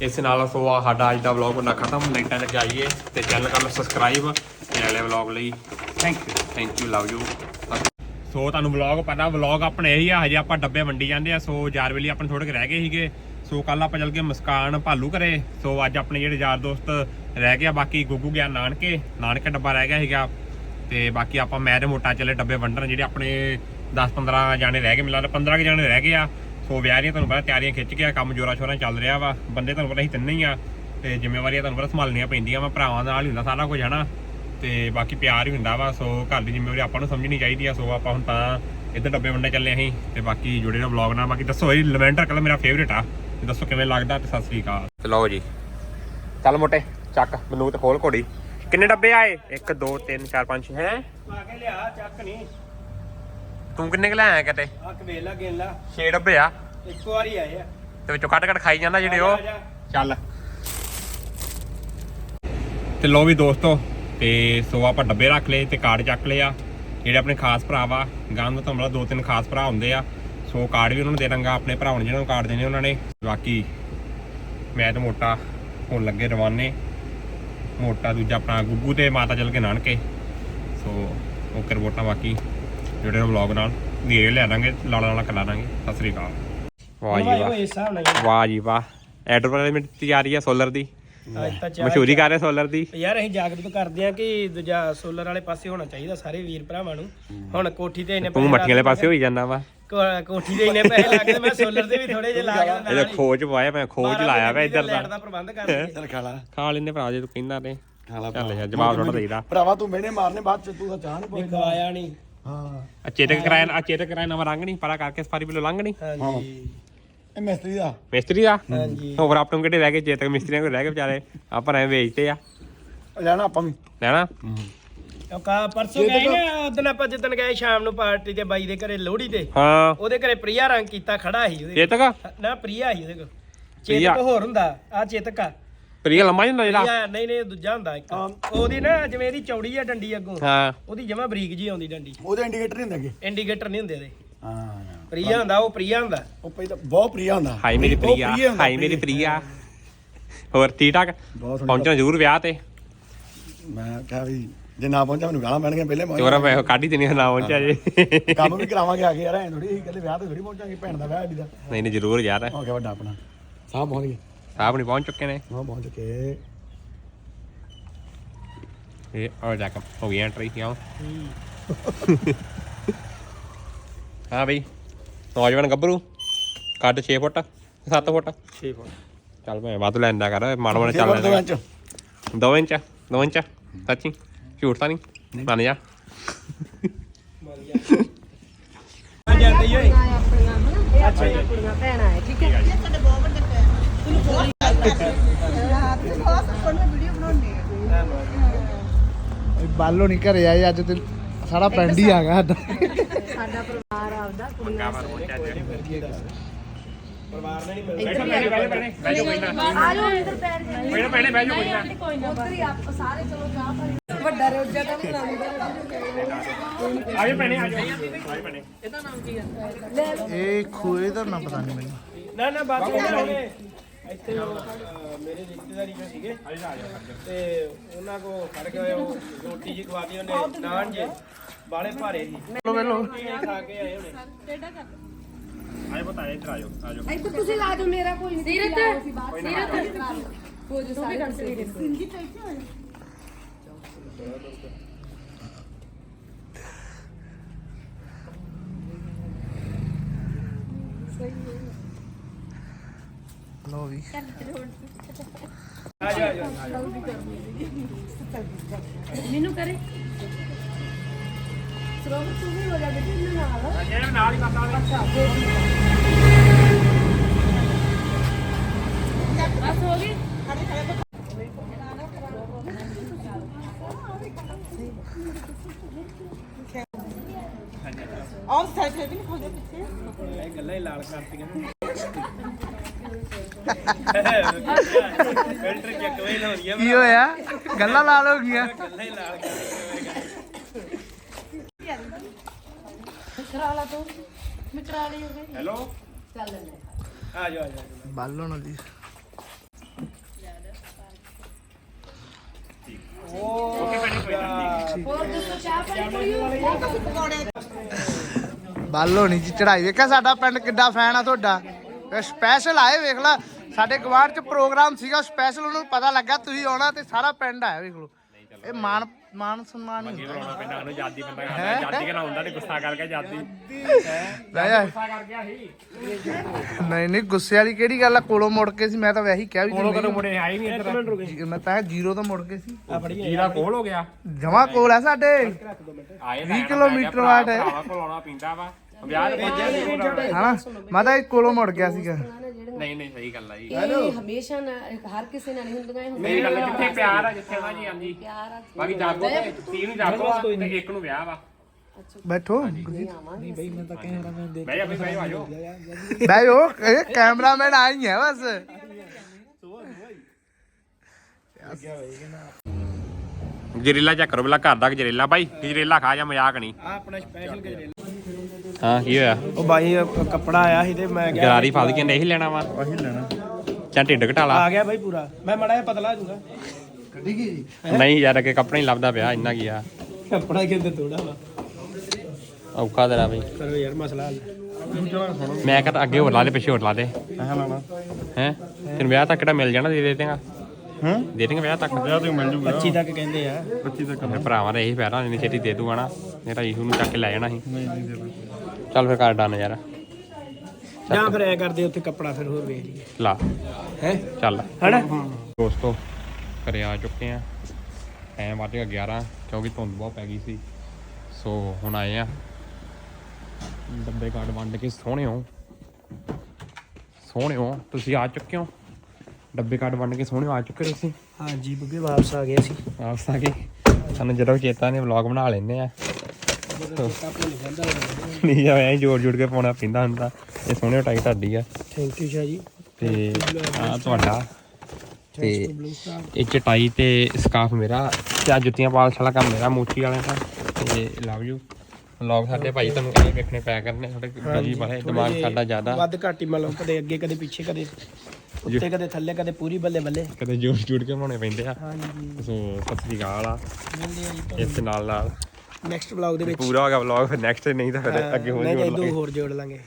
ਇਸ ਨਾਲ ਸੋ ਆ ਸਾਡਾ ਅੱਜ ਦਾ ਵਲੌਗ ਹੁੰਦਾ ਖਤਮ ਲਾਈਟਾਂ ਤੇ ਜਾਈਏ ਤੇ ਚੈਨਲ ਕਰ ਲਓ ਸਬਸਕ੍ਰਾਈਬ ਤੇ ਅਗਲੇ ਵਲੌਗ ਲਈ। Thank you thank you love you so ਤੁਹਾਨੂੰ ਵਲੌਗ ਪਤਾ ਵਲੌਗ ਆਪਣੇ ਇਹੀ ਆ ਹਜੇ ਆਪਾਂ ਡੱਬੇ ਵੰਡੀ ਜਾਂਦੇ ਆ ਸੋ ਯਾਰ ਵੇਲੀ ਆਪਣੇ ਥੋੜੇ ਕੁ ਰਹਿ ਗਏ ਸੀਗੇ। ਸੋ ਕੱਲ ਆਪਾਂ ਚੱਲ ਗਏ ਮੁਸਕਾਨ ਭਾਲੂ ਘਰੇ। ਸੋ ਅੱਜ ਆਪਣੇ ਜਿਹੜੇ ਯਾਰ ਦੋਸਤ ਰਹਿ ਗਿਆ, ਬਾਕੀ ਗੁੱਗੂ ਗਿਆ ਨਾਨਕੇ। ਨਾਨਕੇ ਡੱਬਾ ਰਹਿ ਗਿਆ ਸੀਗਾ। ਤੇ ਬਾਕੀ ਆਪਾਂ ਮੈਂ ਤੇ ਮੋਟਾ ਚੱਲੇ ਡੱਬੇ ਵੰਡਣ, ਜਿਹੜੇ ਆਪਣੇ 10-15 ਜਾਣੇ ਰਹਿ ਗਏ, ਮਿਲਾ 15 ਕੇ ਜਾਣੇ ਰਹਿ ਗਏ ਆ। ਸੋ ਵਿਆਹ ਦੀਆਂ ਤੁਹਾਨੂੰ ਪਤਾ ਤਿਆਰੀਆਂ ਖਿੱਚ ਗਿਆ ਕੰਮ ਜੋਰਾ ਸ਼ੋਰਾਂ ਚੱਲ ਰਿਹਾ ਵਾ। ਬੰਦੇ ਤੁਹਾਨੂੰ ਪਤਾ ਅਸੀਂ ਤਿੰਨੇ ਹੀ ਆ, ਤੇ ਜ਼ਿੰਮੇਵਾਰੀਆਂ ਤੁਹਾਨੂੰ ਪਤਾ ਸੰਭਾਲਣੀਆਂ ਪੈਂਦੀਆਂ ਵਾ। ਭਰਾਵਾਂ ਨਾਲ ਹੀ ਹੁੰਦਾ ਸਾਰਾ ਕੁਝ, ਹਨਾ? ਤੇ ਬਾਕੀ ਪਿਆਰ ਹੀ ਹੁੰਦਾ ਵਾ। ਸੋ ਘਰ ਦੀ ਜ਼ਿੰਮੇਵਾਰੀ ਆਪਾਂ ਨੂੰ ਸਮਝਣੀ ਚਾਹੀਦੀ ਆ। ਸੋ ਆਪਾਂ ਹੁਣ ਤਾਂ ਇੱਧਰ ਡੱਬੇ ਵੰਡੇ ਚੱਲੇ ਅਸੀਂ। ਤੇ ਬਾਕੀ ਜੁੜੇ ਰਹੋ ਵਲੌਗ ਨਾਲ। ਬਾਕੀ ਦੱਸੋ, ਇਹ ਲਵੈਂਡਰ ਕਲਰ ਮੇਰਾ ਫੇਵਰੇਟ ਆ। ਤੇ ਦੱਸੋ ਕਿਵੇਂ ਲੱਗਦਾ ਤੇ ਸਤਿ ਸ੍ਰੀ ਅਕਾਲ। ਤੇ ਲਓ ਜੀ। ਚੱਲ ਮੋਟੇ ਚੱਕ ਮੈਨੂੰ ਤੇ ਖੋਲ ਘੋੜੀ। ਕਿੰਨੇ ਡੱਬੇ ਆਏ? 1 2 3 4 5 ਹੈ? ਪਾ ਕੇ ਲਿਆ ਚੱਕ ਨਹੀਂ ਤੂੰ ਕਿੰਨੇ ਕੁ ਲੈ ਆਇਆ ਕਿਤੇ? ਆ ਕਵੇਲਾ ਗੇਲਾ 6 ਡੱਬੇ ਆ। ਇੱਕੋ ਵਾਰੀ ਆਏ ਆ। ਤੇ ਵਿੱਚੋਂ ਕੱਟ ਕੱਟ ਖਾਈ ਜਾਂਦਾ ਜਿਹੜੇ ਉਹ। ਚੱਲ। ਤੇ ਲੋ ਵੀ ਦੋਸਤੋ ਤੇ ਸੋ ਆਪਾਂ ਡੱਬੇ ਰੱਖ ਲਏ ਤੇ ਕਾਰਡ ਚੱਕ ਲਏ ਆ। ਜਿਹੜੇ ਆਪਣੇ ਖਾਸ ਭਰਾ ਵਾ ਗੰਦ ਤੋਂ ਮਤਲਬ ਦੋ ਤਿੰਨ ਖਾਸ ਭਰਾ ਹੁੰਦੇ ਆ। ਸੋ ਕਾਰਡ ਵੀ ਉਹਨਾਂ ਨੂੰ ਦੇ ਦਾਂਗਾ ਆਪਣੇ ਭਰਾਵਾਂ ਨੂੰ ਜਿਹਨਾਂ ਨੂੰ ਕਾਰਡ ਦੇਣੇ ਉਹਨਾਂ ਨੇ। ਬਾਕੀ ਮੈਂ ਤੇ ਮੋਟਾ ਹੁਣ ਲੱਗੇ ਰਵਾਨੇ। ਮੋਟਾ ਦੂਜਾ ਆਪਣਾ ਗੁੱਗੂ ਤੇ ਮਾਤਾ ਚਲ ਕੇ ਨਾਨਕੇ। ਸੋ ਉਹ ਕਰਵੋਟਾ ਬਾਕੀ ਜਿਹੜੇ ਵਲੌਗ ਨਾਲ ਧੀਰੇ ਲਿਆ ਦਾਂਗੇ ਲਾਲਾ ਲਾਲਾ ਕਰਾ ਦਾਂਗੇ। ਸਤਿ ਸ੍ਰੀ ਅਕਾਲ। ਵਾਹ ਜੀ ਵਾਹ। ਵਾਹ। ਜੀ ਵਾਹ। ਐਡਵਰਟਾਈਜ਼ਮੈਂਟ ਤਿਆਰੀ ਆ ਸੋਲਰ ਦੀ। ਮਸ਼ਹੂਰੀ ਕਰ ਰਹੇ ਸੋਲਰ ਦੀ। ਯਾਰ ਅਸੀਂ ਜਾਗਰੂਕ ਕਰਦੇ ਆ ਕਿ ਦੂਜਾ ਸੋਲਰ ਵਾਲੇ ਪਾਸੇ ਹੋਣਾ ਚਾਹੀਦਾ ਸਾਰੇ ਵੀਰ ਭਰਾਵਾਂ ਨੂੰ। ਹੁਣ ਕੋਠੀ ਤੇ ਇੰਨੇ ਤੂੰ ਵਾਲੇ ਪਾਸੇ ਹੋਈ ਜਾਂਦਾ ਵਾ। ਕੋ- ਕੋਠੀ ਦੇ ਇੰਨੇ ਪੈਸੇ ਲੱਗਦੇ ਮੈਂ ਸੋਲਰ ਦੇ ਵੀ ਥੋੜੇ ਜਿਹੇ ਲਾ ਕੇ ਨਾਲ ਇਹਦਾ ਹੀ ਖੋਜ ਪਾਇਆ ਮੈਂ ਖੋਜ ਲਾਇਆ ਵਾ ਮਹੀਨੇ ਇੱਧਰ ਦਾ ਦਾ ਪ੍ਰਬੰਧ ਕਰ ਦਈਏ। ਚੱਲ ਖਾ ਲਾ। ਖਾ ਲੈਂਦੇ ਭਰਾ ਜੇ ਤੂੰ ਕਹਿੰਦਾ ਤੇ। ਖਾ ਲਾ ਚੱਲ ਯਾਰ ਜਵਾਬ ਥੋੜਾ ਦੇਈਦਾ। ਭਰਾਵਾ ਤੂੰ ਮੈਨੇ ਮਾਰਨੇ ਬਾਅਦ ਚ ਤੂੰ ਤਾਂ ਚਾਹ ਨਹੀਂ ਵੀ ਖਵਾਇਆ ਨਹੀਂ। ਹਾਂ। ਆ ਚੇਤਕ ਕਰਾਇਆ ਆ ਚੇਤਕ ਕਰਾਇਆ ਨਵਾਂ ਰੰਗ ਨਹੀਂ ਪਰਾ ਕਰਕੇ ਸਫਾਰੀ ਬਿਲੋ ਲੰਘ ਨਹੀਂ। ਹਾਂਜੀ। ਇਹ ਮਿਸਤਰੀ ਦਾ। ਮਿਸਤਰੀ ਦਾ? ਹਾਂਜੀ। ਹੋਰ ਆਪਣੇ ਨੂੰ ਕਿਹੜੇ ਰਹਿ ਗਏ ਚੇਤਕ ਮਿਸਤਰੀਆਂ ਕੋਲ ਰਹਿ ਗਏ ਵਿਚਾਰੇ। ਆਪਾਂ ਐ ਵੇਚਦੇ ਆ। ਲੈਣਾ ਆਪਾਂ ਵੀ। ਲੈਣਾ? ਉਹ ਕਾ ਪਰਸੋਂ ਗਏ ਨਾ ਉਦੋਂ ਆਪਾਂ ਜਿੱਦਣ ਗਏ ਸ਼ਾਮ ਨੂੰ ਪਾਰਟੀ ਤੇ ਬਾਈ ਦੇ ਘਰੇ ਲੋਹੜੀ ਤੇ ਹਾਂ। ਉਹਦੇ ਘਰੇ ਪ੍ਰਿਆ ਰੰਗ ਕੀਤਾ ਖੜਾ ਸੀ ਉਹਦੇ ਚੇਤਕ? ਨਾ ਪ੍ਰਿਆ ਸੀ ਉਹਦੇ ਕੋਲ। ਪ੍ਰਿਆ। ਚੇਤਕ ਹੋਰ ਹੁੰਦਾ ਆ ਚੇਤਕ ਆ। ਪ੍ਰਿਆ ਲੰਮਾ ਨਹੀਂ ਹੁੰਦਾ ਜਿਹੜਾ? ਪ੍ਰਿਆ ਨਹੀਂ ਨਹੀਂ ਦੂਜਾ ਹੁੰਦਾ ਇੱਕ। ਉਹਦੀ ਨਾ ਜਿਵੇਂ ਇਹਦੀ ਚੌੜੀ ਆ ਡੰਡੀ ਅੱਗੋਂ ਹਾਂ। ਉਹਦੀ ਜਮਾ ਬਰੀਕ ਜੀ ਆਉਂਦੀ ਡੰਡੀ। ਉਹਦੇ ਇੰਡੀਕੇਟਰ ਨਹੀਂ ਹੁੰਦੇ ਇੰਡੀਕੇਟਰ ਨਹੀਂ ਹੁੰਦੇ ਇਹਦੇ ਹਾਂ। ਪ੍ਰਿਆ ਹੁੰਦਾ ਉਹ ਪ੍ਰਿਆ ਹੁੰਦਾ। ਉਹ ਪਹਿਲਾਂ ਬਹੁਤ ਪ੍ਰਿਆ ਹੁੰਦਾ। ਹਾਈ ਮੇਰੀ ਪ੍ਰਿਆ ਪ੍ਰਿਆ ਹੁੰਦਾ, ਹਾਈ ਮੇਰੀ ਪ੍ਰਿਆ। ਹੋਰ ਠੀਕ ਠਾਕ? ਬਹੁਤ ਪਹੁੰਚਣਾ ਜ਼ਰੂਰ ਵਿਆਹ ਤੇ। ਮੈਂ ਕਿਹਾ ਵੀ ਜੇ ਨਾ ਪਹੁੰਚਾ ਮੈਨੂੰ ਗਾਲਾਂ ਪੈਣਗੀਆਂ ਪਹਿਲੇ ਤੇ ਉਹਰਾ ਮੈਂ ਕਾਢੀ ਤੇ ਨਹੀਂ ਨਾ ਪਹੁੰਚਿਆ ਜੇ। ਕੰਮ ਵੀ ਕਰਾਵਾਂਗੇ ਆ ਕੇ ਯਾਰ ਐ ਥੋੜੀ ਅਸੀਂ ਕੱਲੇ ਵਿਆਹ ਤੇ ਥੋੜੀ ਪਹੁੰਚਾਂਗੇ ਭੈਣ ਦਾ ਵਿਆਹ ਏਡੀ ਦਾ। ਨਹੀਂ ਨਹੀਂ ਜ਼ਰੂਰ ਯਾਰ। ਹੋ ਗਿਆ ਵੱਡਾ ਆਪਣਾ। ਸਾਹ ਪਹੁੰਚ ਗਏ। ਸਾਹਿਬ ਨਹੀਂ ਪਹੁੰਚ ਚੁੱਕੇ ਨੇ। ਹਾਂ ਪਹੁੰਚ ਚੁੱਕੇ। ਇਹ ਆ ਜਾ ਕੇ ਹੋ ਗਈ ਐਂਟਰੀ ਕਿਉਂ? ਹਾਂ ਬਈ ਨੌਜਵਾਨ ਗੱਭਰੂ ਕੱਦ 6 ਫੁੱਟ 7 ਫੁੱਟ। 6 ਫੁੱਟ। ਚੱਲ ਮੈਂ ਵੱਧ ਲੈਂਦਾ ਕਰ ਮਾੜਾ ਮਾੜਾ ਚੱਲ ਦੋ ਲੈਂਦਾ ਇੰਚ। 2 ਇੰਚ 2 ਇੰਚ ਸੱਚੀ। ਝੂਠ ਤਾਂ ਨਹੀਂ ਮੰਨ ਜਾ ਆ ਜਾਂਦੀ ਹੋਈ ਆਪਣੀਆਂ ਕੁੜੀਆਂ ਭੈਣਾਂ ਹੈ ਠੀਕ ਹੈ ਬਾਲੋ ਨਹੀਂ ਘਰੇ ਆਏ ਅੱਜ ਤੇ ਸਾਰਾ ਪਿੰਡ ਹੀ ਆ ਗਿਆ ਸਾਡਾ। ਸਾਡਾ ਪਰਿਵਾਰ ਆਪਦਾ ਕੁੜੀਆਂ ਪਰਿਵਾਰ ਨੇ ਨਹੀਂ ਬੈਠੋ ਭੈਣੇ ਬੈਠੋ ਭੈਣੇ ਬੈਠੋ ਕੋਈ ਨਾ। ਆ ਜਾਓ ਅੰਦਰ ਪੈਰ ਦੇ ਕੋਈ ਨਾ ਭੈਣੇ ਬੈਠੋ ਕੋਈ ਨਾ। ਕੋਈ ਨਾ ਉੱਧਰ ਹੀ ਆਪ ਸਾਰੇ ਚਲੋ ਚਾਹ ਪਾਣੀ ਵੱਡਾ ਰੋਜਾ ਤਾਂ ਬਣਾਉਂਦਾ ਆਜੋ ਭੈਣੇ ਆਜੋ ਆਜੋ ਭੈਣੇ। ਇਹ ਖੋਏ ਦਾ ਨਾ ਪਤਾ ਨਹੀਂ ਮੈਨੂੰ। ਨਾ ਨਾ ਬਾਤ ਨਹੀਂ ਹੋਣੇ। ਇੱਥੇ ਮੇਰੇ ਰਿਸ਼ਤੇਦਾਰੀ ਜੋ ਸੀਗੇ ਤੇ ਉਹਨਾਂ ਕੋ ਫੜ ਕੇ ਰੋਟੀ ਜੀ ਖਵਾਦੀ ਉਹਨੇ ਨਾਨ ਜੇ ਬਾਲੇ ਭਾਰੇ ਸੀ। ਲੋ ਵੇਲੋ ਖਾ ਕੇ ਆਏ ਹੁਣੇ। ਆਜੋ ਪਤਾ ਇੱਧਰ ਆਜੋ ਆਜੋ ਇੱਧਰ ਤੁਸੀਂ ਲਾ ਦਿਓ ਮੇਰਾ ਕੋਈ ਨਹੀਂ। ਸੀਰਤ ਸੀਰਤ ਹੋ ਜੋ ਸਾਰੇ ਕੰਸੀਡਰ ਲੋ ਵੀ ਆ ਜਾ ਆ ਜਾ ਮੈਨੂੰ ਕਰੇ। ਸਰੋਵਰ ਤੂੰ ਵੀ ਹੋ ਜਾ ਬੇਟੇ ਇਹਨਾਂ ਨਾਲ ਇਹ ਨਾਲ ਹੀ ਕਰਦਾ ਅੱਛਾ ਬਸ ਹੋ ਗਈ ਆਹ ਸਾਈਡ ਤੇ ਵੀ ਨਹੀਂ ਖੋਲਦੇ ਪਿੱਛੇ ਇਹ ਗੱਲਾਂ ਹੀ ਲਾਲ ਕਰਤੀਆਂ ਫਿਲਟਰ ਚੱਕ ਵੇ ਲਾਉਣੀਆਂ ਕੀ ਹੋਇਆ? ਗੱਲਾਂ ਲਾਲ ਹੋ ਗਈਆਂ। ਗੱਲਾਂ ਹੀ ਲਾਲ ਕਰਤੀਆਂ ਕਰਾ ਲਾ ਤੂੰ। ਮੈਂ ਕਰਾ ਲਈ ਹੋਵੇ ਹੈਲੋ ਚੱਲ ਲੈ ਆ। ਜਾ ਆ ਜਾ। ਬਾਲੋ ਨਾ ਜੀ। ਹੋਰ ਦੱਸੋ ਚਾਹ ਪਾਣੀ ਕੋਈ ਬਾਲੋ ਨਹੀਂ ਜੀ ਚੜਾਈ ਵੇਖਿਆ ਸਾਡਾ ਪਿੰਡ ਕਿੱਡਾ ਫੈਨ ਆ ਤੁਹਾਡਾ। ਸਪੈਸ਼ਲ ਆਏ ਵੇਖ ਲਾ। ਸਾਡੇ ਗਵਾਂਢ ਚ ਪ੍ਰੋਗਰਾਮ ਸੀਗਾ ਸਪੈਸ਼ਲ ਉਹਨੂੰ ਪਤਾ ਲੱਗਾ ਤੁਸੀਂ ਆਉਣਾ ਤੇ ਸਾਰਾ ਪਿੰਡ ਆਇਆ ਵੇਖ ਲਓ। ਇਹ ਮਾਨ ਮਾਨ ਸਨਮਾਨ ਹੀ ਹੁੰਦਾ। ਬੁਲਾਉਣਾ ਪੈਂਦਾ ਉਹਨੂੰ ਜਾਦੀ ਬੰਦਾ ਕਰਦਾ ਜਾਦੀ ਕਿ ਨਾ ਹੁੰਦਾ ਨਹੀਂ ਗੁੱਸਾ ਕਰਕੇ ਜਾਦੀ। ਲੈ ਜਾ। ਗੁੱਸਾ ਕਰ ਗਿਆ ਸੀ। ਨਹੀਂ ਨਹੀਂ ਗੁੱਸੇ ਵਾਲੀ ਕਿਹੜੀ ਗੱਲ ਆ? ਕੋਲੋਂ ਮੁੜ ਕੇ ਸੀ ਮੈਂ ਤਾਂ ਵੈਸੇ ਹੀ ਕਿਹਾ ਵੀ ਕੋਲੋਂ ਕਦੋਂ ਮੁੜੇ ਆਏ ਨਹੀਂ ਇੱਧਰ? ਜੀ- ਮੈਂ ਤਾਂ ਜ਼ੀਰੋ ਤੋਂ ਮੁੜ ਕੇ ਸੀ। ਜੀਰਾ ਕੋਲ ਹੋ ਗਿਆ। ਜਮਾ ਕੋਲ ਆ ਸਾਡੇ। ਆਏ 20 ਕਿਲੋਮੀਟਰ ਵਾਟ ਹੈ। ਕੋਲ ਆਉਣਾ ਪੈਂਦਾ ਵਾ। ਵਿਆਹ ਦੇ ਭੇਜਿਆ ਹਨਾ? ਮੈਂ ਤਾਂ ਇਹ ਕੋਲੋਂ ਮੁੜ ਗਿਆ ਸੀਗਾ। ਨਹੀਂ ਨਹੀਂ ਸਹੀ ਗੱਲ ਆ ਜੀ। ਇਹ ਹਮੇਸ਼ਾ ਨਾ ਹਰ ਕਿਸੇ ਨਾਲ ਨਹੀਂ ਹੁੰਦੀਆਂ ਇਹ ਮੇਰੀ ਗੱਲ ਜਿੱਥੇ ਪਿਆਰ ਆ ਜਿੱਥੇ ਨਾ ਜੀ ਹਾਂਜੀ। ਪਿਆਰ ਆ ਬਾਕੀ ਜਾਗੋ ਤੇ ਤੀ ਨੂੰ ਜਾਗੋ ਆ ਤੇ ਇੱਕ ਨੂੰ ਵਿਆਹ ਵਾ। ਬੈਠੋ। ਬਹਿ ਜਾ ਬਈ ਬਹਿ ਜਾ ਆਜੋ ਬਈ ਉਹ ਇਹ ਕੈਮਰਾਮੈਨ ਆ ਹੀ ਹੈ ਬਸ। ਜਰੀਲਾ ਚੱਕ ਕਰੋ ਬਲਾ ਘਰ ਦਾ ਜਰੀਲਾ ਬਾਈ ਜਰੀਲਾ ਖਾ ਜਾ ਮਜ਼ਾਕ ਨਹੀਂ। ਆ ਆਪਣਾ ਸਪੈਸ਼ਲ ਗਜਰੇਲਾ ਹਾਂ ਕੀ ਹੋਇਆ? ਉਹ ਬਾਈ ਕੱਪੜਾ ਆਇਆ ਸੀ ਤੇ ਮੈਂ ਗਿਆ ਗਰਾਰੀ ਫਾਦ ਕੇ ਨਹੀਂ ਲੈਣਾ ਵਾ? ਉਹੀ ਲੈਣਾ। ਜਾਂ ਢਿੱਡ ਘਟਾਲਾ? ਆ ਗਿਆ ਬਾਈ ਪੂਰਾ। ਮੈਂ ਮੜਾ ਜਿਹਾ ਪਤਲਾ ਜੂਗਾ ਨਹੀਂ ਯਾਰ ਅੱਗੇ ਕੱਪੜਾ ਹੀ ਲੱਭਦਾ ਪਿਆ ਇੰਨਾ ਕੀ ਆ? ਕੱਪੜਾ ਕਿੰਦੇ ਥੋੜਾ ਵਾ। ਔਖਾ ਤੇਰਾ ਬਈ ਕਰੋ ਯਾਰ ਮਸਲਾ ਹੱਲ। ਮੈਂ ਕਹਤਾ ਅੱਗੇ ਹੋਰ ਲਾ ਦੇ ਪਿੱਛੇ ਹੋਰ ਲਾ ਦੇ। ਹੈ? ਤੈਨੂੰ ਵਿਆਹ ਤੱਕ ਕਿਹੜਾ ਮਿਲ ਜਾਣਾ ਦੇ ਦੇ ਦੇਗਾ ਹਾਂ? ਦੇ ਦੇਂਗੇ ਵਿਆਹ ਤੱਕ? ਵਿਆਹ ਤੱਕ ਮਿਲ 25 ਤੱਕ ਕਹਿੰਦੇ ਆ। ਮੇਰੇ ਭਰਾਵਾਂ ਨੇ ਇਹੀ ਪੈਰਾ ਇੰਨੀ ਛੇਤੀ ਦੇ ਦੂਗਾ ਨਾ। ਨਹੀਂ ਤਾਂ ਨੂੰ ਚੱਕ ਕੇ ਲੈ ਜਾਣਾ ਸੀ। ਚੱਲ ਫਿਰ ਕਰ ਡਨ ਯਾਰ। ਜਾਂ ਫਿਰ ਐ ਕਰਦੇ ਉੱਥੇ ਕੱਪੜਾ ਫਿਰ ਹੋਰ ਵੇਖ ਲਈਏ। ਲਾ। ਹੈ? ਚੱਲ। ਹਣਾ ਦੋਸਤੋ ਘਰੇ ਆ ਚੁੱਕੇ ਆ। ਟਾਈਮ ਵੱਜ ਗਿਆ 11 ਕਿਉਂਕਿ ਧੁੰਦ ਬਹੁਤ ਪੈ ਗਈ ਸੀ। ਸੋ ਹੁਣ ਆਏ ਆ। ਡੱਬੇ ਕਾਰਡ ਵੰਡ ਕੇ ਸੋਹਣਿਓ ਸੋਹਣਿਓ ਤੁਸੀਂ ਆ ਚੁੱਕੇ ਹੋ? ਡੱਬੇ ਕਾਰਡ ਵੰਡ ਕੇ ਸੋਹਣਿਓ ਆ ਚੁੱਕੇ ਹੋ ਤੁਸੀਂ? ਹਾਂ ਜੀ ਬੁੱਗੇ ਵਾਪਸ ਆ ਗਏ ਸੀ ਵਾਪਸ ਆ ਗਏ। ਸਾਨੂੰ ਜਦੋਂ ਚੇਤਾ ਨੇ ਵਲੌਗ ਬਣਾ ਲੈਨੇ ਆ। ਨਹੀਂ ਆ ਐ ਜੋੜ ਜੋੜ ਕੇ ਪਾਉਣਾ ਪੈਂਦਾ ਹੁੰਦਾ ਇਹ ਸੋਹਣਿਓ ਟਾਈ ਤੁਹਾਡੀ ਆ। Thank you Shah ji. ਤੇ ਆ ਤੁਹਾਡਾ। ਤੇ ਇਹ ਚਟਾਈ ਤੇ ਸਕਾਫ ਮੇਰਾ। ਤੇ ਆ ਜੁੱਤੀਆਂ ਪਾਲਸ਼ ਵਾਲਾ ਕੰਮ ਮੇਰਾ ਮੂਚੀ ਵਾਲਿਆਂ ਦਾ। ਤੇ ਲਵ ਯੂ। ਵਲੌਗ ਸਾਡੇ ਭਾਈ ਤੁਹਾਨੂੰ ਇਹ ਵੇਖਣੇ ਪਿਆ ਕਰਨੇ ਥੋੜੇ ਬਿਜ਼ੀ ਵਾਲੇ ਦਿਮਾਗ ਸਾਡਾ ਜ਼ਿਆਦਾ। ਵੱਧ ਘੱਟ ਮਤਲਬ ਕਦੇ ਅੱਗੇ ਕਦੇ ਪਿੱਛੇ ਕਦੇ ਉੱਤੇ ਕਦੇ ਥੱਲੇ ਕਦੇ ਪੂਰੀ ਬੱਲੇ ਬੱਲੇ। ਕਦੇ ਜੋੜ ਜੋੜ ਕੇ ਬਣਾਉਣੇ ਪੈਂਦੇ ਆ। ਹਾਂਜੀ। ਸੋ ਸਤਿ ਸ੍ਰੀ ਅਕਾਲ ਆ। ਇਸ ਨਾਲ ਨਾਲ। ਨੈਕਸਟ ਵਲੌਗ ਦੇ ਵਿੱਚ। ਪੂਰਾ ਹੋ ਗਿਆ ਵਲੌਗ ਫਿਰ ਨੈਕਸਟ ਨਹੀਂ ਤਾਂ ਫਿਰ ਅੱਗੇ ਹੋਰ ਨਹੀਂ ਜੋੜ ਤਾਂ ਦੋ ਲਾਂਗੇ। ਹੋਰ ਜੋੜ ਲਾਂਗੇ।